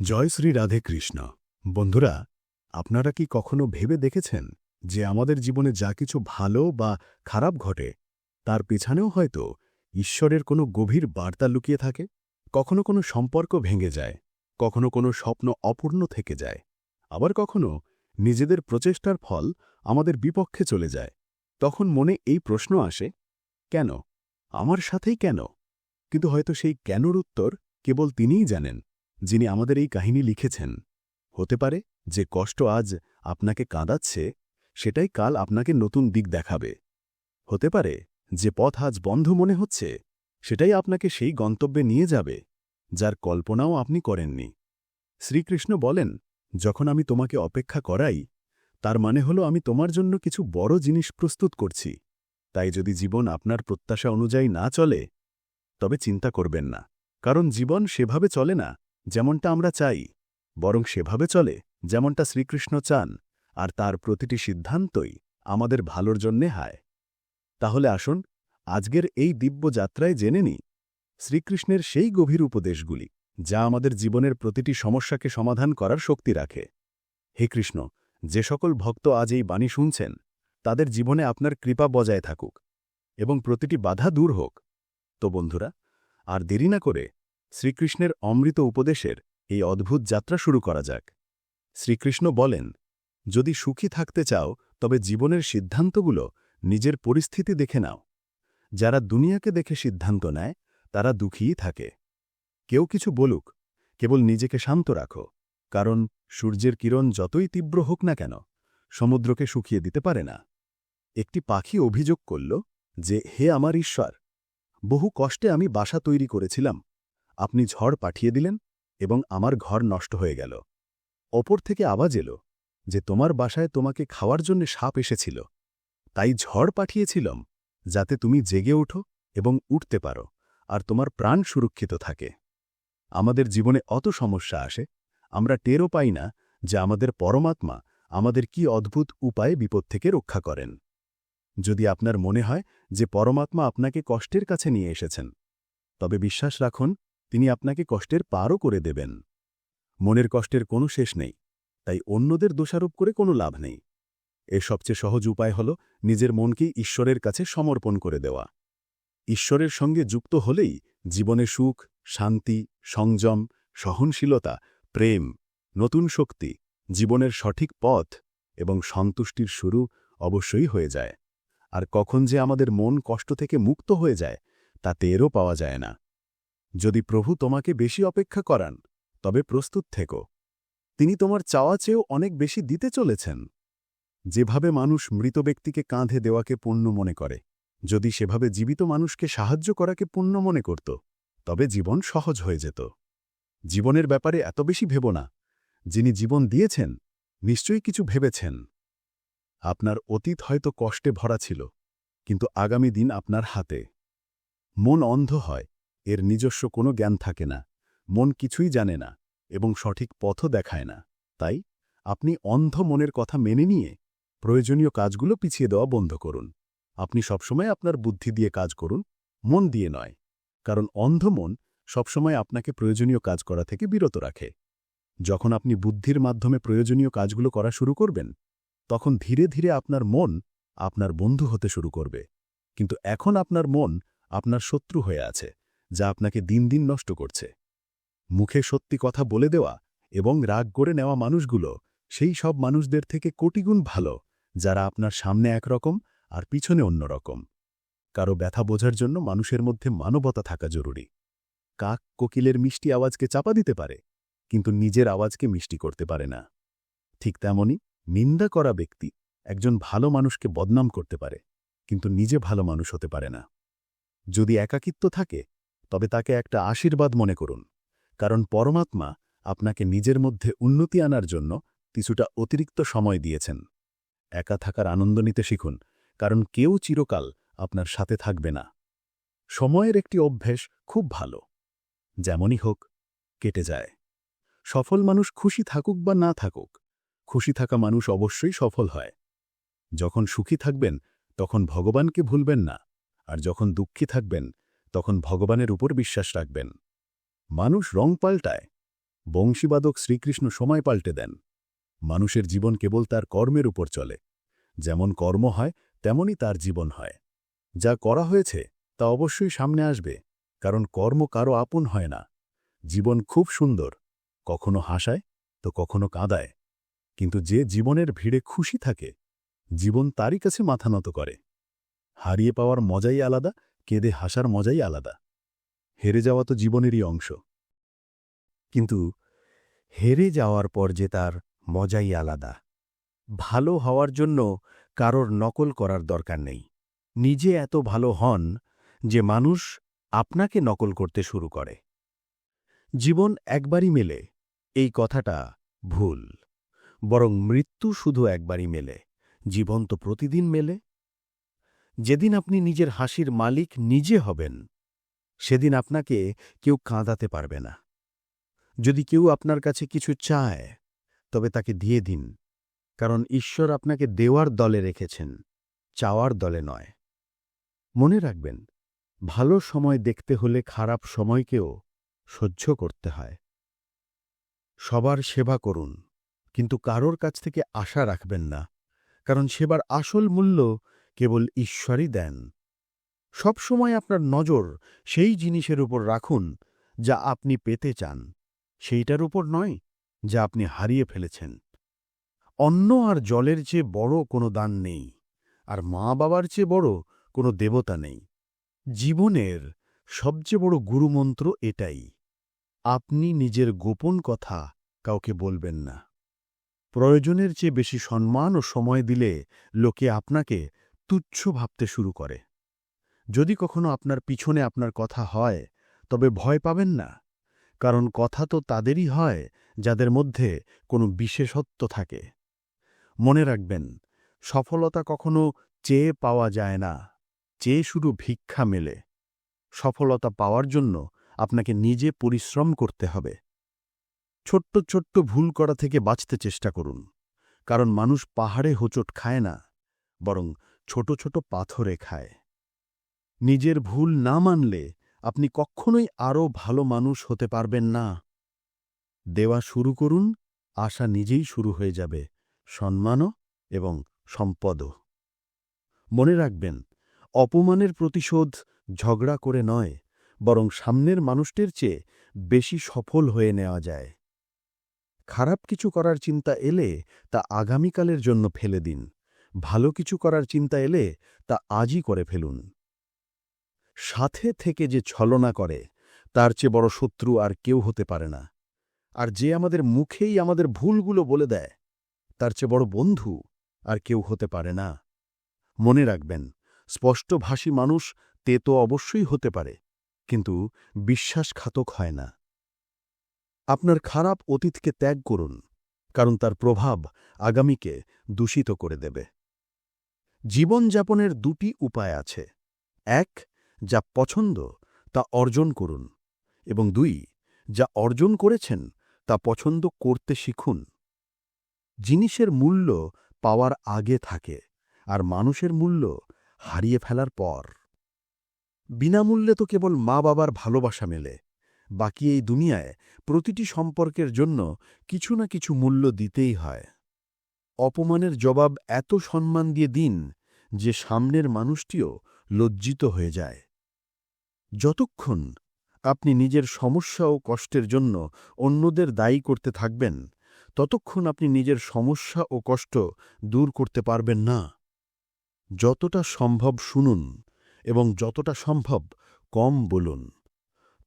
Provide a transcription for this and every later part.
জয় শ্রী রাধে কৃষ্ণ। বন্ধুরা, আপনারা কি কখনো ভেবে দেখেছেন যে আমাদের জীবনে যা কিছু ভালো বা খারাপ ঘটে, তার পেছনেও হয়তো ঈশ্বরের কোনো গভীর বার্তা লুকিয়ে থাকে? কখনো কোনো সম্পর্ক ভেঙে যায়, কখনো কোনো স্বপ্ন অপূর্ণ থেকে যায়, আবার কখনো নিজেদের প্রচেষ্টার ফল আমাদের বিপক্ষে চলে যায়। তখন মনে এই প্রশ্ন আসে, কেন? আমার সাথেই কেন? কিন্তু হয়তো সেই কেনর উত্তর কেবল তিনিই জানেন। যিনি আমাদের এই কাহিনী লিখেছেন। হতে পারে যে কষ্ট আজ আপনাকে কাঁদাচ্ছে, সেটাই কাল আপনাকে নতুন দিক দেখাবে। হতে পারে যে পথ আজ বন্ধ মনে হচ্ছে, সেটাই আপনাকে সেই গন্তব্যে নিয়ে যাবে, যার কল্পনাও আপনি করেননি। শ্রীকৃষ্ণ বলেন, যখন আমি তোমাকে অপেক্ষা করাই, তার মানে হলো আমি তোমার জন্য কিছু বড় জিনিস প্রস্তুত করছি। তাই যদি জীবন আপনার প্রত্যাশা অনুযায়ী না চলে, তবে চিন্তা করবেন না, কারণ জীবন সেভাবে চলে না। যেমনটা আমরা চাই, বরং সেভাবে চলে, যেমনটা শ্রীকৃষ্ণ চান, আর তার প্রতিটি সিদ্ধান্তই আমাদের ভালোর জন্যে হায়। তাহলে আসুন, আজকের এই দিব্য যাত্রায় জেনে নিই, শ্রীকৃষ্ণের সেই গভীর উপদেশগুলি, যা আমাদের জীবনের প্রতিটি সমস্যাকে সমাধান করার শক্তি রাখে। হে কৃষ্ণ, যে সকল ভক্ত আজ এই বাণী শুনছেন, তাদের জীবনে আপনার কৃপা বজায় থাকুক, এবং প্রতিটি বাধা দূর হোক। তো বন্ধুরা, আর দেরি না করে শ্রীকৃষ্ণের অমৃত উপদেশের এই অদ্ভুত যাত্রা শুরু করা যাক। শ্রীকৃষ্ণ বলেন, যদি সুখী থাকতে চাও, তবে জীবনের সিদ্ধান্তগুলো নিজের পরিস্থিতি দেখে নাও। যারা দুনিয়াকে দেখে সিদ্ধান্ত নেয়, তারা দুঃখীই থাকে। কেউ কিছু বলুক, কেবল নিজেকে শান্ত রাখো, কারণ সূর্যের কিরণ যতই তীব্র হোক না কেন, সমুদ্রকে শুকিয়ে দিতে পারে না। একটি পাখি অভিযোগ করল যে, হে আমার ঈশ্বর, বহু কষ্টে আমি বাসা তৈরি করেছিলাম আপনি ঝড় পাঠিয়ে দিলেন এবং আমার ঘর নষ্ট হয়ে গেল। ওপর থেকে আওয়াজ এলো যে তোমার বাসায় তোমাকে খাওয়ার জন্য সাপ এসেছিল। তাই ঝড় পাঠিয়েছিলাম যাতে তুমি জেগে ওঠো এবং উঠতে পারো আর তোমার প্রাণ সুরক্ষিত থাকে। আমাদের জীবনে অত সমস্যা আসে, আমরা টেরও পাই না যে আমাদের পরমাত্মা আমাদের কি অদ্ভুত উপায়ে বিপদ থেকে রক্ষা করেন। যদি আপনার মনে হয় যে পরমাত্মা আপনাকে কষ্টের কাছে নিয়ে এসেছেন, তবে বিশ্বাস রাখুন তিনি আপনাকে কষ্টের পারও করে দেবেন। মনের কষ্টের কোনো শেষ নেই, তাই অন্যদের দোষারোপ করে কোনো লাভ নেই। এর সবচেয়ে সহজ উপায় হল নিজের মনকে ঈশ্বরের কাছে সমর্পণ করে দেওয়া। ঈশ্বরের সঙ্গে যুক্ত হলেই জীবনে সুখ, শান্তি, সংযম, সহনশীলতা, প্রেম, নতুন শক্তি, জীবনের সঠিক পথ এবং সন্তুষ্টির শুরু অবশ্যই হয়ে যায়। আর কখন যে আমাদের মন কষ্ট থেকে মুক্ত হয়ে যায় তা টেরও পাওয়া যায় না। যদি প্রভু তোমাকে বেশি অপেক্ষা করান, তবে প্রস্তুত থেকো। তিনি তোমার চাওয়া চেয়েও অনেক বেশি দিতে চলেছেন। যেভাবে মানুষ মৃত ব্যক্তিকে কাঁধে দেওয়াকে পুণ্য মনে করে, যদি সেভাবে জীবিত মানুষকে সাহায্য করাকে পুণ্য মনে করত, তবে জীবন সহজ হয়ে যেত। জীবনের ব্যাপারে এত বেশি ভেব না, যিনি জীবন দিয়েছেন, নিশ্চয়ই কিছু ভেবেছেন। আপনার অতীত হয়তো কষ্টে ভরা ছিল, কিন্তু আগামী দিন আপনার হাতে। মন অন্ধ হয় এর নিজস্ব কোনো জ্ঞান থাকে না, মন কিছুই জানে না এবং সঠিক পথও দেখায় না। তাই আপনি অন্ধ মনের কথা মেনে নিয়ে প্রয়োজনীয় কাজগুলো পিছিয়ে দেওয়া বন্ধ করুন। আপনি সবসময় আপনার বুদ্ধি দিয়ে কাজ করুন, মন দিয়ে নয়। কারণ অন্ধ মন সবসময় আপনাকে প্রয়োজনীয় কাজ করা থেকে বিরত রাখে। যখন আপনি বুদ্ধির মাধ্যমে প্রয়োজনীয় কাজগুলো করা শুরু করবেন, তখন ধীরে ধীরে আপনার মন আপনার বন্ধু হতে শুরু করবে। কিন্তু এখন আপনার মন আপনার শত্রু হয়ে আছে। যা আপনাকে দিন দিন নষ্ট করছে। মুখে সত্যি কথা বলে দেওয়া এবং রাগ করে নেওয়া মানুষগুলো, সেই সব মানুষদের থেকে কোটিগুণ ভালো, যারা আপনার সামনে একরকম আর পিছনে অন্যরকম। কারও ব্যথা বোঝার জন্য মানুষের মধ্যে মানবতা থাকা জরুরি। কাক কোকিলের মিষ্টি আওয়াজকে চাপা দিতে পারে, কিন্তু নিজের আওয়াজকে মিষ্টি করতে পারে না। ঠিক তেমনি নিন্দা করা ব্যক্তি একজন ভালো মানুষকে বদনাম করতে পারে, কিন্তু নিজে ভালো মানুষ হতে পারে না। যদি একাকিত্ব থাকে তবে তাকে একটা আশীর্বাদ মনে করুন, কারণ পরমাত্মা আপনাকে নিজের মধ্যে উন্নতি আনার জন্য কিছুটা অতিরিক্ত সময় দিয়েছেন। একা থাকার আনন্দ নিতে শিখুন, কারণ কেউ চিরকাল আপনার সাথে থাকবে না। সময়ের একটি অভ্যেস খুব ভালো, যেমনই হোক, কেটে যায়। সফল মানুষ খুশি থাকুক বা না থাকুক, খুশি থাকা মানুষ অবশ্যই সফল হয়। যখন সুখী থাকবেন, তখন ভগবানকে ভুলবেন না, আর যখন দুঃখী থাকবেন তখন ভগবানের উপর বিশ্বাস রাখবেন। মানুষ রং পাল্টায়। বংশীবাদক শ্রীকৃষ্ণ সময় পাল্টে দেন। মানুষের জীবন কেবল তার কর্মের উপর চলে। যেমন কর্ম হয় তেমনই তার জীবন হয়। যা করা হয়েছে, তা অবশ্যই সামনে আসবে, কারণ কর্ম কারও আপন হয় না। জীবন খুব সুন্দর। কখনো হাসায়, তো কখনো কাঁদায়। কিন্তু যে জীবনের ভিড়ে খুশি থাকে, জীবন তারই কাছে মাথা নত করে। হারিয়ে পাওয়ার মজাই আলাদা কেঁদে হাসার মজাই আলাদা। হেরে যাওয়া তো জীবনেরই অংশ। কিন্তু হেরে যাওয়ার পর যে তার মজাই আলাদা। ভালো হওয়ার জন্য কারোর নকল করার দরকার নেই। নিজে এত ভালো হন যে মানুষ আপনাকে নকল করতে শুরু করে। জীবন একবারই মেলে, এই কথাটা ভুল। বরং মৃত্যু শুধু একবারই মেলে। জীবন তো প্রতিদিন মেলে। যেদিন আপনি নিজের হাসির মালিক নিজে হবেন, সেদিন আপনাকে কেউ কাঁদাতে পারবে না। যদি কেউ আপনার কাছে কিছু চায়, তবে তাকে দিয়ে দিন, কারণ ঈশ্বর আপনাকে দেওয়ার দলে রেখেছেন, চাওয়ার দলে নয়। মনে রাখবেন, ভালো সময় দেখতে হলে খারাপ সময়কেও সহ্য করতে হয়। সবার সেবা করুন, কিন্তু কারোর কাছ থেকে আশা রাখবেন না, কারণ সেবার আসল মূল্য কেবল ঈশ্বরই দেন। সব সময় আপনার নজর সেই জিনিসের উপর রাখুন যা আপনি পেতে চান। সেইটার উপর নয়, যা আপনি হারিয়ে ফেলেছেন। অন্ন আর জলের চেয়ে বড় কোনো দান নেই, আর মা বাবার চেয়ে বড় কোনো দেবতা নেই। জীবনের সবচেয়ে বড় গুরুমন্ত্র এটাই, আপনি নিজের গোপন কথা কাউকে বলবেন না। প্রয়োজনের চেয়ে বেশি সম্মান ও সময় দিলে লোকে আপনাকে তুচ্ছ ভাবতে শুরু করে। যদি কখনো আপনার পিছনে আপনার কথা হয়, তবে ভয় পাবেন না, কারণ কথা তো তাদেরই হয়, যাদের মধ্যে কোনো বিশেষত্ব থাকে। মনে রাখবেন, সফলতা কখনো চেয়ে পাওয়া যায় না, চেয়ে শুধু ভিক্ষা মেলে। সফলতা পাওয়ার জন্য আপনাকে নিজে পরিশ্রম করতে হবে। ছোট্ট ছোট্ট ভুল করা থেকে বাঁচতে চেষ্টা করুন, কারণ মানুষ পাহাড়ে হোঁচট খায় না, বরং ছোট ছোট পাথরে খায়। নিজের ভুল না মানলে আপনি কখনোই আরও ভালো মানুষ হতে পারবেন না। দেওয়া শুরু করুন, আশা নিজেই শুরু হয়ে যাবে, সম্মানও এবং সম্পদও। মনে রাখবেন, অপমানের প্রতিশোধ ঝগড়া করে নয়, বরং সামনের মানুষটির চেয়ে বেশি সফল হয়ে নেওয়া যায়। খারাপ কিছু করার চিন্তা এলে তা আগামীকালের জন্য ফেলে দিন। ভালো কিছু করার চিন্তা এলে তা আজই করে ফেলুন। সাথে থেকে যে ছলনা করে, তার চেয়ে বড় শত্রু আর কেউ হতে পারে না। আর যে আমাদের মুখেই আমাদের ভুলগুলো বলে দেয়, তার চেয়ে বড় বন্ধু আর কেউ হতে পারে না। মনে রাখবেন স্পষ্টভাষী মানুষ তে তো অবশ্যই হতে পারে, কিন্তু বিশ্বাসঘাতক হয় না। আপনার খারাপ অতীতকে ত্যাগ করুন, কারণ তার প্রভাব আগামীকে দূষিত করে দেবে। জীবনযাপনের দুটি উপায় আছে। এক, যা পছন্দ, তা অর্জন করুন। এবং দুই, যা অর্জন করেছেন, তা পছন্দ করতে শিখুন। জিনিসের মূল্য পাওয়ার আগে থাকে, আর মানুষের মূল্য হারিয়ে ফেলার পর। বিনামূল্যে তো কেবল মা বাবার ভালোবাসা মেলে। বাকি এই দুনিয়ায় প্রতিটি সম্পর্কের জন্য কিছু না কিছু মূল্য দিতেই হয়। অপমানের জবাব এত সম্মান দিয়ে দিন যে সামনের মানুষটিও লজ্জিত হয়ে যায়। যতক্ষণ আপনি নিজের সমস্যা ও কষ্টের জন্য অন্যদের দায়ী করতে থাকবেন, ততক্ষণ আপনি নিজের সমস্যা ও কষ্ট দূর করতে পারবেন না। যতটা সম্ভব শুনুন এবং যতটা সম্ভব কম বলুন।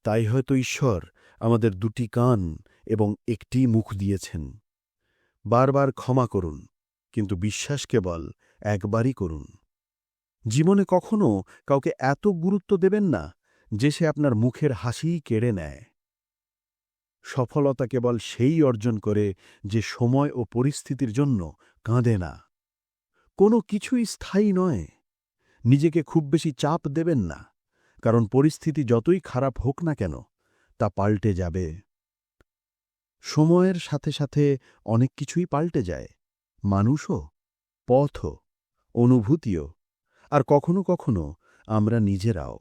তাই হয়তো ঈশ্বর আমাদের দুটি কান এবং একটি মুখ দিয়েছেন। বারবার ক্ষমা করুন, কিন্তু বিশ্বাস কেবল একবারই করুন। জীবনে কখনো কাউকে এত গুরুত্ব দেবেন না যে সে আপনার মুখের হাসিই কেড়ে নেয়। সফলতা কেবল সেই অর্জন করে যে সময় ও পরিস্থিতির জন্য কাঁদে না। কোনো কিছুই স্থায়ী নয়। নিজেকে খুব বেশি চাপ দেবেন না, কারণ পরিস্থিতি যতই খারাপ হোক না কেন, তা পাল্টে যাবে। সময়ের সাথে সাথে অনেক কিছুই পাল্টে যায়। মানুষও, পথও, অনুভূতিও, আর কখনো কখনো আমরা নিজেরাও।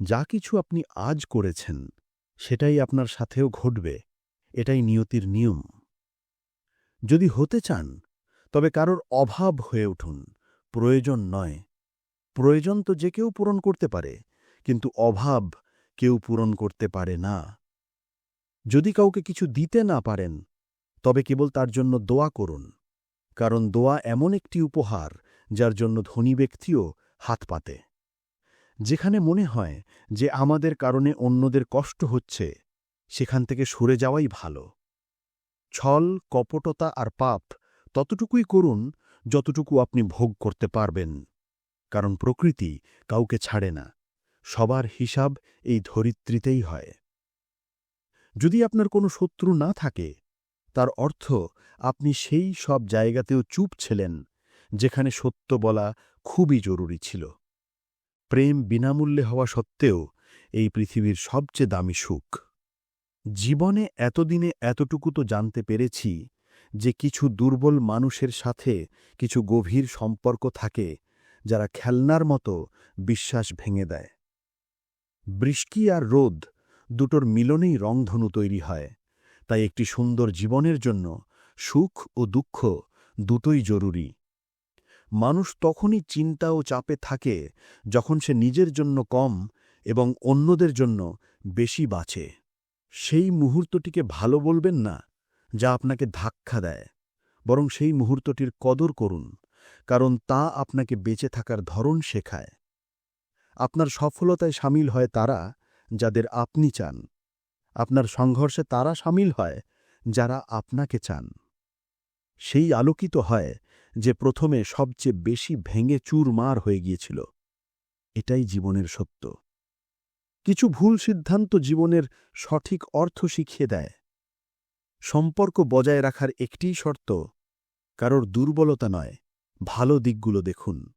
যা কিছু আপনি আজ করেছেন, সেটাই আপনার সাথেও ঘটবে, এটাই নিয়তির নিয়ম। যদি হতে চান, তবে কারোর অভাব হয়ে উঠুন, প্রয়োজন নয়। প্রয়োজন তো যে কেউ পূরণ করতে পারে, কিন্তু অভাব কেউ পূরণ করতে পারে না। যদি কাউকে কিছু দিতে না পারেন, তবে কেবল তার জন্য দোয়া করুন, কারণ দোয়া এমন একটি উপহার যার জন্য ধনী ব্যক্তিও হাত পাতে। যেখানে মনে হয় যে আমাদের কারণে অন্যদের কষ্ট হচ্ছে, সেখান থেকে সরে যাওয়াই ভালো। ছল, কপটতা আর পাপ ততটুকুই করুন যতটুকু আপনি ভোগ করতে পারবেন, কারণ প্রকৃতি কাউকে ছাড়ে না, সবার হিসাব এই ধরিত্রীতেই হয়। যদি আপনার কোনো শত্রু না থাকে, তার অর্থ আপনি সেই সব জায়গাতেও চুপ ছিলেন, যেখানে সত্য বলা খুবই জরুরি ছিল। প্রেম বিনামূল্যে হওয়া সত্ত্বেও এই পৃথিবীর সবচেয়ে দামি সুখ। জীবনে এতদিনে এতটুকু তো জানতে পেরেছি যে কিছু দুর্বল মানুষের সাথে কিছু গভীর সম্পর্ক থাকে যারা খেলনার মতো বিশ্বাস ভেঙে দেয়। বৃষ্টি আর রোদ দুটোর মিলনেই রংধনু তৈরি হয়। তাই একটি সুন্দর জীবনের জন্য সুখ ও দুঃখ দুটোই জরুরি। মানুষ তখনই চিন্তা ও চাপে থাকে যখন সে নিজের জন্য কম এবং অন্যদের জন্য বেশি বাঁচে। সেই মুহূর্তটিকে ভালো বলবেন না যা আপনাকে ধাক্কা দেয়, বরং সেই মুহূর্তটির কদর করুন, কারণ তা আপনাকে বেঁচে থাকার ধরন শেখায়। আপনার সফলতায় সামিল হয় তারা যাদের আপনি চান। আপনার সংঘর্ষে তারা সামিল হয় যারা আপনাকে চান। সেই আলোকিত হয় যে প্রথমে সবচেয়ে বেশি ভেঙে চুরমার হয়ে গিয়েছিল। এটাই জীবনের সত্য। কিছু ভুল সিদ্ধান্ত জীবনের সঠিক অর্থ শিখিয়ে দেয়। সম্পর্ক বজায় রাখার একটিই শর্ত, কারোর দুর্বলতা নয়। ভালো দিকগুলো দেখুন।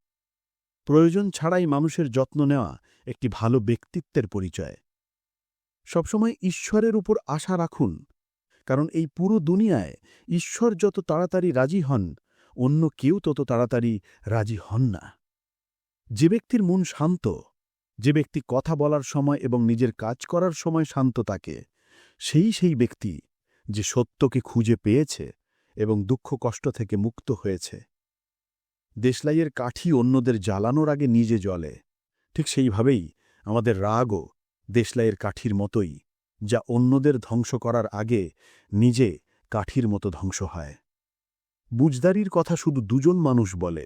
প্রয়োজন ছাড়াই মানুষের যত্ন নেওয়া একটি ভালো ব্যক্তিত্বের পরিচয়। সবসময় ঈশ্বরের উপর আশা রাখুন, কারণ এই পুরো দুনিয়ায় ঈশ্বর যত তাড়াতাড়ি রাজি হন, অন্য কেউ তত তাড়াতাড়ি রাজি হন না। যে ব্যক্তির মন শান্ত, যে ব্যক্তি কথা বলার সময় এবং নিজের কাজ করার সময় শান্ত থাকে, সেই সেই ব্যক্তি যে সত্যকে খুঁজে পেয়েছে এবং দুঃখ কষ্ট থেকে মুক্ত হয়েছে। দেশলাইয়ের কাঠি অন্যদের জ্বালানোর আগে নিজে জ্বলে। ঠিক সেইভাবেই আমাদের রাগও দেশলাইয়ের কাঠির মতোই, যা অন্যদের ধ্বংস করার আগে নিজে কাঠির মতো ধ্বংস হয়। বুঝদারির কথা শুধু দুজন মানুষ বলে,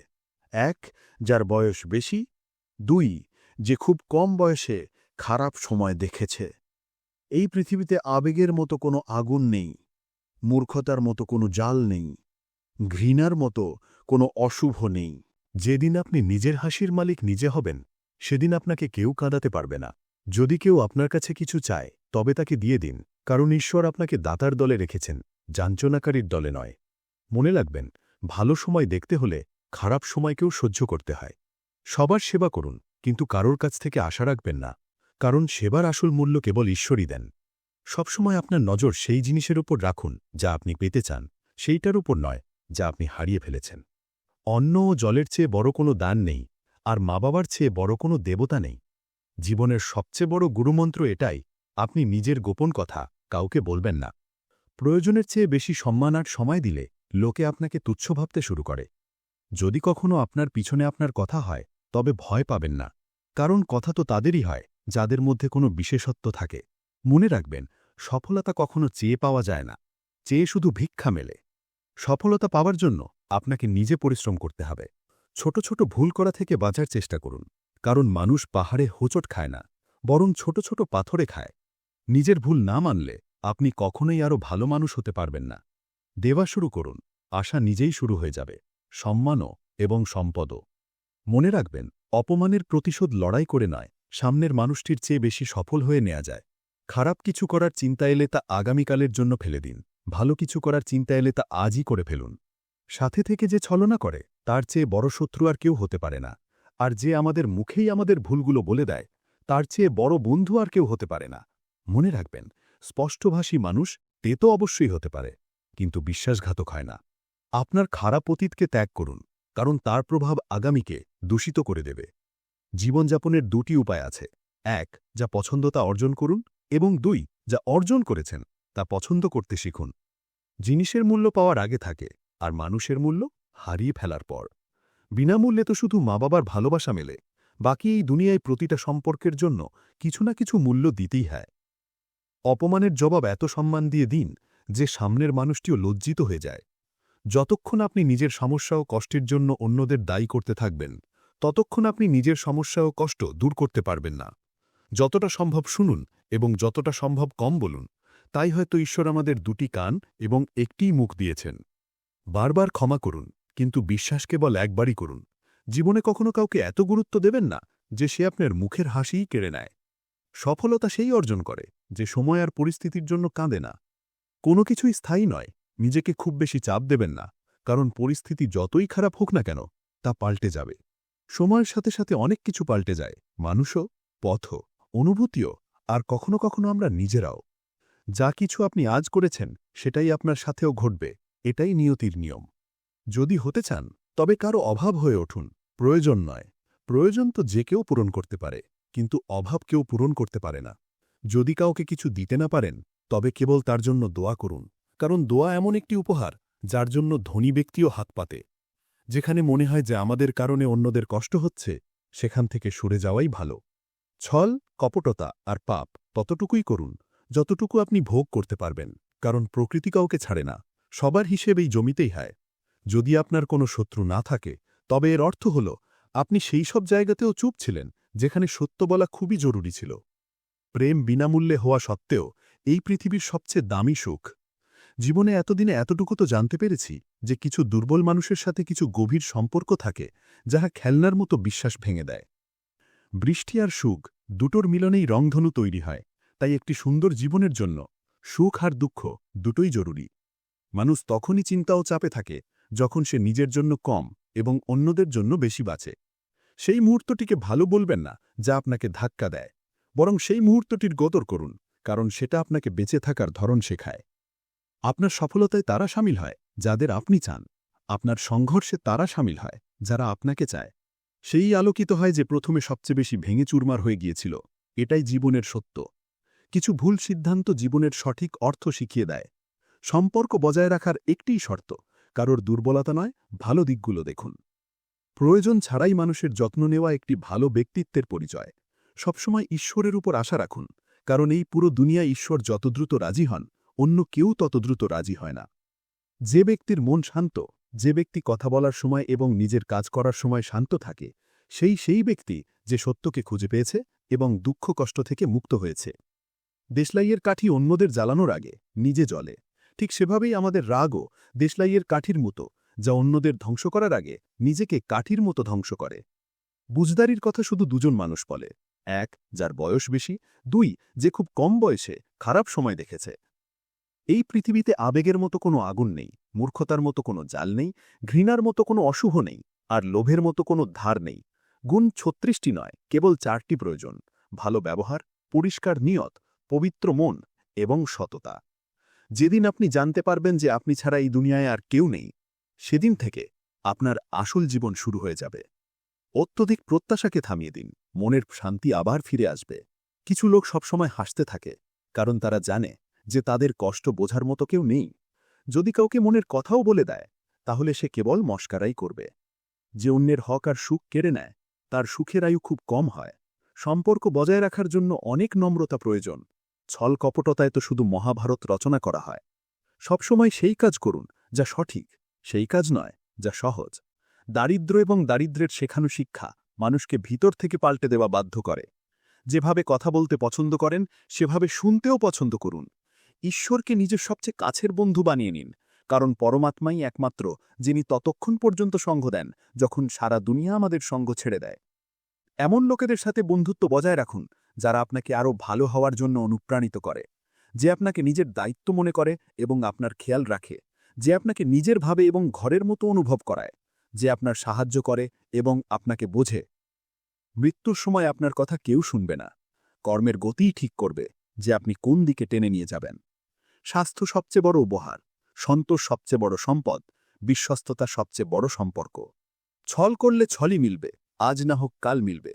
এক যার বয়স বেশি, দুই যে খুব কম বয়সে খারাপ সময় দেখেছে। এই পৃথিবীতে আবেগের মতো কোনো আগুন নেই, মূর্খতার মতো কোনো জাল নেই, ঘৃণার মতো কোনো অশুভ নেই। যেদিন আপনি নিজের হাসির মালিক নিজে হবেন, সেদিন আপনাকে কেউ কাঁদাতে পারবে না। যদি কেউ আপনার কাছে কিছু চায়, তবে তাকে দিয়ে দিন, কারণ ঈশ্বর আপনাকে দাতার দলে রেখেছেন, যাঞ্চনাকারীর দলে নয়। মনে রাখবেন, ভালো সময় দেখতে হলে খারাপ সময়কেও সহ্য করতে হয়। সবার সেবা করুন, কিন্তু কারোর কাছ থেকে আশা রাখবেন না, কারণ সেবার আসল মূল্য কেবল ঈশ্বরই দেন। সবসময় আপনার নজর সেই জিনিসের উপর রাখুন, যা আপনি পেতে চান, সেইটার উপর নয়, যা আপনি হারিয়ে ফেলেছেন। অন্ন ও জলের চেয়ে বড় কোনো দান নেই, আর মা বাবার চেয়ে বড় কোনো দেবতা নেই। জীবনের সবচেয়ে বড় গুরুমন্ত্র এটাই, আপনি নিজের গোপন কথা, কাউকে বলবেন না। প্রয়োজনের চেয়ে বেশি সম্মান আর সময় দিলে, লোকে আপনাকে তুচ্ছ ভাবতে শুরু করে। যদি কখনো আপনার পিছনে আপনার কথা হয়, তবে ভয় পাবেন না। কারণ কথা তো তাদেরই হয়, যাদের মধ্যে কোনো বিশেষত্ব থাকে। মনে রাখবেন, সফলতা কখনো চেয়ে পাওয়া যায় না। চেয়ে শুধু ভিক্ষা মেলে। সফলতা পাওয়ার জন্য আপনাকে নিজে পরিশ্রম করতে হবে। ছোট ছোট ভুল করা থেকে বাঁচার চেষ্টা করুন। কারণ মানুষ পাহাড়ে হোঁচট খায় না, বরং ছোট ছোট পাথরে খায়। নিজের ভুল না মানলে আপনি কখনোই আরও ভালো মানুষ হতে পারবেন না। দেওয়া শুরু করুন, আশা নিজেই শুরু হয়ে যাবে, সম্মানও এবং সম্পদও। মনে রাখবেন, অপমানের প্রতিশোধ লড়াই করে নয়, সামনের মানুষটির চেয়ে বেশি সফল হয়ে নেওয়া যায়। খারাপ কিছু করার চিন্তা এলে তা আগামীকালের জন্য ফেলে দিন, ভালো কিছু করার চিন্তা এলে তা আজই করে ফেলুন। সাথে থেকে যে ছলনা করে, তার চেয়ে বড় শত্রু আর কেউ হতে পারে না। আর যে আমাদের মুখেই আমাদের ভুলগুলো বলে দেয়, তার চেয়ে বড় বন্ধু আর কেউ হতে পারে না। মনে রাখবেন, স্পষ্টভাষী মানুষ তে তো অবশ্যই হতে পারে, কিন্তু বিশ্বাসঘাতক হয় না। আপনার খারাপ অতীতকে ত্যাগ করুন, কারণ তার প্রভাব আগামীকে দূষিত করে দেবে। জীবনযাপনের দুটি উপায় আছে। এক, যা পছন্দতা অর্জন করুন, এবং দুই, যা অর্জন করেছেন, তা পছন্দ করতে শিখুন। জিনিসের মূল্য পাওয়ার আগে থাকে। আর মানুষের মূল্য হারিয়ে ফেলার পর। বিনামূল্যে তো শুধু মা বাবার ভালোবাসা মেলে, বাকি এই দুনিয়ায় প্রতিটা সম্পর্কের জন্য কিছু না কিছু মূল্য দিতেই হয়। অপমানের জবাব এত সম্মান দিয়ে দিন যে সামনের মানুষটিও লজ্জিত হয়ে যায়। যতক্ষণ আপনি নিজের সমস্যা ও কষ্টের জন্য অন্যদের দায়ী করতে থাকবেন, ততক্ষণ আপনি নিজের সমস্যা ও কষ্ট দূর করতে পারবেন না। যতটা সম্ভব শুনুন এবং যতটা সম্ভব কম বলুন, তাই হয়তো ঈশ্বর আমাদের দুটি কান এবং একটিই মুখ দিয়েছেন। বারবার ক্ষমা করুন, কিন্তু বিশ্বাস কেবল একবারই করুন। জীবনে কখনো কাউকে এত গুরুত্ব দেবেন না যে সে আপনার মুখের হাসিই কেড়ে নেয়। সফলতা সেই অর্জন করে যে সময় আর পরিস্থিতির জন্য কাঁদে না। কোনো কিছুই স্থায়ী নয়, নিজেকে খুব বেশি চাপ দেবেন না, কারণ পরিস্থিতি যতই খারাপ হোক না কেন, তা পাল্টে যাবে। সময়ের সাথে সাথে অনেক কিছু পাল্টে যায়, মানুষও, পথও, অনুভূতিও, আর কখনো কখনো আমরা নিজেরাও। যা কিছু আপনি আজ করেছেন, সেটাই আপনার সাথেও ঘটবে। এটাই নিয়তির নিয়ম। যদি হতে চান, তবে কারও অভাব হয়ে উঠুন। প্রয়োজন নয়। প্রয়োজন তো যে কেউ পূরণ করতে পারে, কিন্তু অভাব কেউ পূরণ করতে পারে না। যদি কাউকে কিছু দিতে না পারেন, তবে কেবল তার জন্য দোয়া করুন। কারণ দোয়া এমন একটি উপহার, যার জন্য ধনী ব্যক্তিও হাত পাতে। যেখানে মনে হয় যে আমাদের কারণে অন্যদের কষ্ট হচ্ছে, সেখান থেকে সরে যাওয়াই ভালো। ছল, কপটতা আর পাপ ততটুকুই করুন, যতটুকু আপনি ভোগ করতে পারবেন, কারণ প্রকৃতি কাউকে ছাড়ে না। সবার হিসেবেই জমিতেই হয়। যদি আপনার কোনো শত্রু না থাকে, তবে এর অর্থ হল, আপনি সেই সব জায়গাতেও চুপ ছিলেন, যেখানে সত্য বলা খুবই জরুরি ছিল। প্রেম বিনামূল্যে হওয়া সত্ত্বেও, এই পৃথিবীর সবচেয়ে দামি সুখ। জীবনে এতদিনে এতটুকু তো জানতে পেরেছি, যে কিছু দুর্বল মানুষের সাথে কিছু গভীর সম্পর্ক থাকে, যাহা খেলনার মতো বিশ্বাস ভেঙে দেয়। বৃষ্টি আর সুখ, দুটোর মিলনেই রংধনু তৈরি হয়, তাই একটি সুন্দর জীবনের জন্য সুখ আর দুঃখ দুটোই জরুরি। মানুষ তখনই চিন্তা ও চাপে থাকে, যখন সে নিজের জন্য কম এবং অন্যদের জন্য বেশি বাঁচে। সেই মুহূর্তটিকে ভালো বলবেন না, যা আপনাকে ধাক্কা দেয়। বরং সেই মুহূর্তটির গতর করুন, কারণ সেটা আপনাকে বেঁচে থাকার ধরন শেখায়। আপনার সফলতায় তারা সামিল হয়, যাদের আপনি চান। আপনার সংঘর্ষে তারা সামিল হয়, যারা আপনাকে চায়। সেই আলোকিত হয় যে প্রথমে সবচেয়ে বেশি ভেঙে চুরমার হয়ে গিয়েছিল। এটাই জীবনের সত্য। কিছু ভুল সিদ্ধান্ত জীবনের সঠিক অর্থ শিখিয়ে দেয়। সম্পর্ক বজায় রাখার একটিই শর্ত, কারোর দুর্বলতা নয়, ভালো দিকগুলো দেখুন। প্রয়োজন ছাড়াই মানুষের যত্ন নেওয়া একটি ভালো ব্যক্তিত্বের পরিচয়। সবসময় ঈশ্বরের উপর আশা রাখুন, কারণ এই পুরো দুনিয়া ঈশ্বর যত দ্রুত রাজি হন, অন্য কেউ তত দ্রুত রাজি হয় না। যে ব্যক্তির মন শান্ত, যে ব্যক্তি কথা বলার সময় এবং নিজের কাজ করার সময় শান্ত থাকে, সেই সেই ব্যক্তি যে সত্যকে খুঁজে পেয়েছে এবং দুঃখ কষ্ট থেকে মুক্ত হয়েছে। দেশলাইয়ের কাঠি অন্যদের জ্বালানোর আগে নিজে জ্বলে। ঠিক সেভাবেই আমাদের রাগও দেশলাইয়ের কাঠির মতো, যা অন্যদের ধ্বংস করার আগে নিজেকে কাঠির মতো ধ্বংস করে। বুঝদারির কথা শুধু দুজন মানুষ বলে, এক যার বয়স বেশি, দুই যে খুব কম বয়সে খারাপ সময় দেখেছে। এই পৃথিবীতে আবেগের মতো কোনো আগুন নেই, মূর্খতার মতো কোনো জাল নেই, ঘৃণার মতো কোনো অশুভ নেই, আর লোভের মতো কোনো ধার নেই। গুণ ছত্রিশটি নয়, কেবল চারটি প্রয়োজন, ভালো ব্যবহার, পরিষ্কার নিয়ত, পবিত্র মন এবং সততা। যেদিন আপনি জানতে পারবেন যে আপনি ছাড়া এই দুনিয়ায় আর কেউ নেই, সেদিন থেকে আপনার আসল জীবন শুরু হয়ে যাবে। অত্যধিক প্রত্যাশাকে থামিয়ে দিন, মনের শান্তি আবার ফিরে আসবে। কিছু লোক সবসময় হাসতে থাকে, কারণ তারা জানে যে তাদের কষ্ট বোঝার মতো কেউ নেই। যদি কাউকে মনের কথাও বলে দেয়, তাহলে সে কেবল মস্কারাই করবে। যে অন্যের হক আর সুখ কেড়ে নেয়, তার সুখের আয়ু খুব কম হয়। সম্পর্ক বজায় রাখার জন্য অনেক নম্রতা প্রয়োজন। ছল কপটতায় তো শুধু মহাভারত রচনা করা হয়। সবসময় সেই কাজ করুন, যা সঠিক, সেই কাজ নয়, যা সহজ। দারিদ্র এবং দারিদ্র্যের শেখানো শিক্ষা মানুষকে ভিতর থেকে পাল্টে দেওয়া বাধ্য করে। যেভাবে কথা বলতে পছন্দ করেন, সেভাবে শুনতেও পছন্দ করুন। ঈশ্বরকে নিজের সবচেয়ে কাছের বন্ধু বানিয়ে নিন, কারণ পরমাত্মাই একমাত্র যিনি ততক্ষণ পর্যন্ত সঙ্গ দেন, যখন সারা দুনিয়া আমাদের সঙ্গ ছেড়ে দেয়। এমন লোকেদের সাথে বন্ধুত্ব বজায় রাখুন যারা আপনাকে আরও ভালো হওয়ার জন্য অনুপ্রাণিত করে, যে আপনাকে নিজের দায়িত্ব মনে করে এবং আপনার খেয়াল রাখে, যে আপনাকে নিজের ভাবে এবং ঘরের মতো অনুভব করায়, যে আপনার সাহায্য করে এবং আপনাকে বোঝে। মৃত্যুর সময় আপনার কথা কেউ শুনবে না। কর্মের গতিই ঠিক করবে যে আপনি কোন দিকে টেনে নিয়ে যাবেন। স্বাস্থ্য সবচেয়ে বড় উপহার, সন্তোষ সবচেয়ে বড় সম্পদ, বিশ্বস্ততা সবচেয়ে বড় সম্পর্ক। ছল করলে ছলই মিলবে, আজ না হোক কাল মিলবে।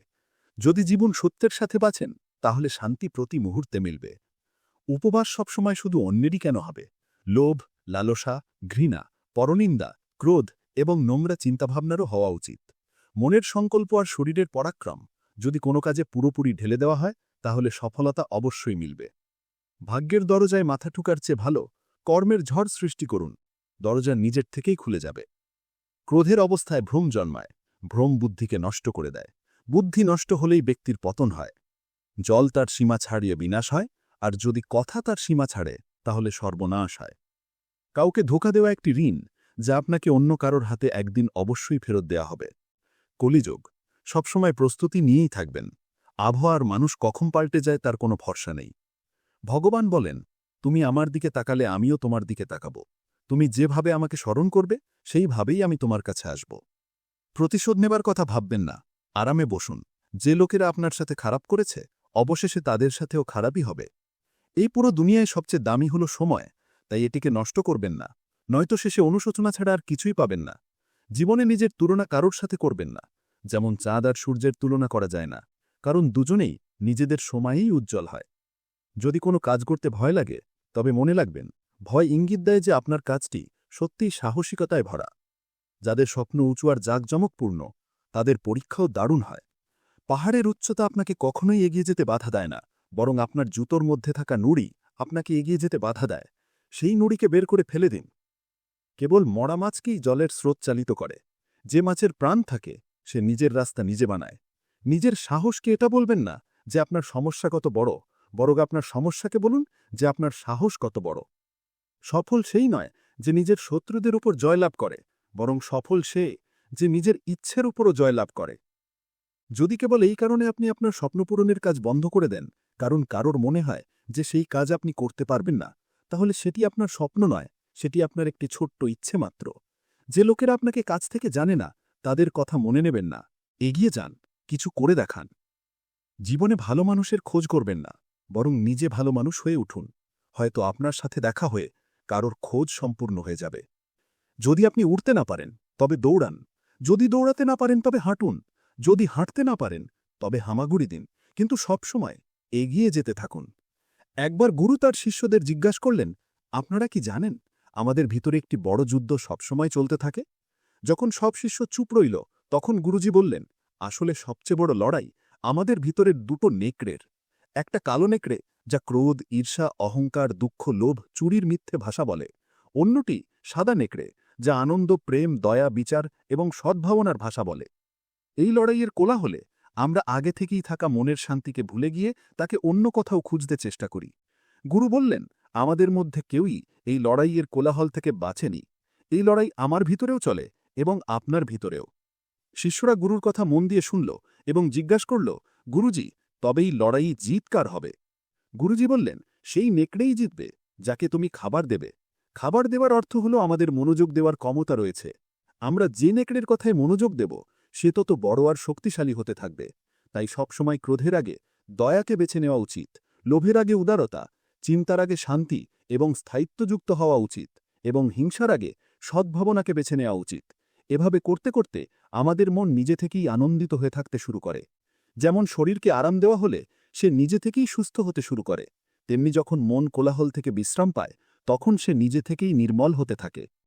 যদি জীবন সত্যের সাথে বাঁচেন, তাহলে শান্তি প্রতি মুহূর্তে মিলবে। উপবাস সবসময় শুধু অন্যেরই কেন হবে? লোভ, লালসা, ঘৃণা, পরনিন্দা, ক্রোধ এবং নোংরা চিন্তাভাবনারও হওয়া উচিত। মনের সংকল্প আর শরীরের পরাক্রম যদি কোনো কাজে পুরোপুরি ঢেলে দেওয়া হয়, তাহলে সফলতা অবশ্যই মিলবে। ভাগ্যের দরজায় মাথা ঠুকার চেয়ে ভালো, কর্মের ঝড় সৃষ্টি করুন। দরজা নিজের থেকেই খুলে যাবে। ক্রোধের অবস্থায় ভ্রম জন্মায়, ভ্রম বুদ্ধিকে নষ্ট করে দেয়। বুদ্ধি নষ্ট হলেই ব্যক্তির পতন হয়। জল তার সীমা ছাড়িয়ে বিনাশ হয়, আর যদি কথা তার সীমা ছাড়ে, তাহলে সর্বনাশ হয়। কাউকে ধোকা দেওয়া একটি ঋণ, যা আপনাকে অন্য কারোর হাতে একদিন অবশ্যই ফেরত দেয়া হবে। কলিযোগ, সবসময় প্রস্তুতি নিয়েই থাকবেন। আবহাওয়ার মানুষ কখন পাল্টে যায় তার কোনো ভরসা নেই। ভগবান বলেন, তুমি আমার দিকে তাকালে আমিও তোমার দিকে তাকাব। তুমি যেভাবে আমাকে স্মরণ করবে, সেইভাবেই আমি তোমার কাছে আসব। প্রতিশোধ নেবার কথা ভাববেন না। আরামে বসুন। যে লোকেরা আপনার সাথে খারাপ করেছে, অবশেষে তাদের সাথেও খারাপই হবে। এই পুরো দুনিয়ায় সবচেয়ে দামি হল সময়, তাই এটিকে নষ্ট করবেন না। নয়তো শেষে অনুশোচনা ছাড়া আর কিছুই পাবেন না। জীবনে নিজের তুলনা কারোর সাথে করবেন না। যেমন চাঁদ আর সূর্যের তুলনা করা যায় না। কারণ দুজনেই নিজেদের সময়েই উজ্জ্বল হয়। যদি কোনো কাজ করতে ভয় লাগে, তবে মনে লাগবেন ভয় ইঙ্গিত দেয় যে আপনার কাজটি সত্যিই সাহসিকতায় ভরা। যাদের স্বপ্ন উঁচু আর জাঁকজমকপূর্ণ তাদের পরীক্ষাও দারুণ হয়। পাহাড়ের উচ্চতা আপনাকে কখনোই এগিয়ে যেতে বাধা দেয় না, বরং আপনার জুতোর মধ্যে থাকা নুড়ি আপনাকে এগিয়ে যেতে বাধা দেয়। সেই নুড়িকে বের করে ফেলে দিন। কেবল মরা মাছকেই জলের স্রোত চালিত করে। যে মাছের প্রাণ থাকে, সে নিজের রাস্তা নিজে বানায়। নিজের সাহসকে এটা বলবেন না যে আপনার সমস্যা কত বড়, বরং আপনার সমস্যাকে বলুন যে আপনার সাহস কত বড়। সফল সেই নয় যে নিজের শত্রুদের উপর জয়লাভ করে, বরং সফল সে যে নিজের ইচ্ছের উপরও জয়লাভ করে। যদি কেবল এই কারণে আপনি আপনার স্বপ্নপূরণের কাজ বন্ধ করে দেন, কারণ কারোর মনে হয় যে সেই কাজ আপনি করতে পারবেন না, তাহলে সেটি আপনার স্বপ্ন নয়, সেটি আপনার একটি ছোট্ট ইচ্ছে মাত্র। যে লোকেরা আপনাকে কাছ থেকে জানে না, তাদের কথা মনে নেবেন না। এগিয়ে যান, কিছু করে দেখান। জীবনে ভালো মানুষের খোঁজ করবেন না, বরং নিজে ভালো মানুষ হয়ে উঠুন। হয়তো আপনার সাথে দেখা হয়ে কারোর খোঁজ সম্পূর্ণ হয়ে যাবে। যদি আপনি উড়তে না পারেন, তবে দৌড়ান। যদি দৌড়াতে না পারেন তবে হাঁটুন। যদি হাঁটতে না পারেন, তবে হামাগুড়ি দিন। কিন্তু সবসময় এগিয়ে যেতে থাকুন। একবার গুরু তার শিষ্যদের জিজ্ঞাসা করলেন, আপনারা কি জানেন, আমাদের ভিতরে একটি বড় যুদ্ধ সবসময় চলতে থাকে? যখন সব শিষ্য চুপ রইল, তখন গুরুজি বললেন, আসলে সবচেয়ে বড় লড়াই আমাদের ভিতরের দুটো নেকড়ের। একটা কালো নেকড়ে, যা ক্রোধ, ঈর্ষা, অহংকার, দুঃখ, লোভ, চুরির মিথ্যে ভাষা বলে। অন্যটি সাদা নেকড়ে যা আনন্দ, প্রেম, দয়া, বিচার এবং সদ্ভাবনার ভাষা বলে। এই লড়াইয়ের কোলা হলে আমরা আগে থেকেই থাকা মনের শান্তিকে ভুলে গিয়ে তাকে অন্য কোথাও খুঁজতে চেষ্টা করি। গুরু বললেন, আমাদের মধ্যে কেউই এই লড়াইয়ের কোলাহল থেকে বাঁচেনি। এই লড়াই আমার ভিতরেও চলে এবং আপনার ভিতরেও। শিষ্যরা গুরুর কথা মন দিয়ে শুনল এবং জিজ্ঞাসা করল, গুরুজি, তবে এই লড়াই জিতকার হবে? গুরুজি বললেন, সেই নেকড়েই জিতবে যাকে তুমি খাবার দেবে। খাবার দেওয়ার অর্থ হলো আমাদের মনোযোগ দেওয়ার ক্ষমতা রয়েছে। আমরা যে নেকড়ের কথায় মনোযোগ দেব, সে তত বড় আর শক্তিশালী হতে থাকবে। তাই সবসময় ক্রোধের আগে দয়াকে বেছে নেওয়া উচিত, লোভের আগে উদারতা, চিন্তার আগে শান্তি এবং স্থায়িত্বযুক্ত হওয়া উচিত এবং হিংসার আগে সদ্ভাবনাকে বেছে নেওয়া উচিত। এভাবে করতে করতে আমাদের মন নিজে থেকেই আনন্দিত হয়ে থাকতে শুরু করে। যেমন শরীরকে আরাম দেওয়া হলে সে নিজে থেকেই সুস্থ হতে শুরু করে, তেমনি যখন মন কোলাহল থেকে বিশ্রাম পায় তখন সে নিজে থেকেই নির্মল হতে থাকে।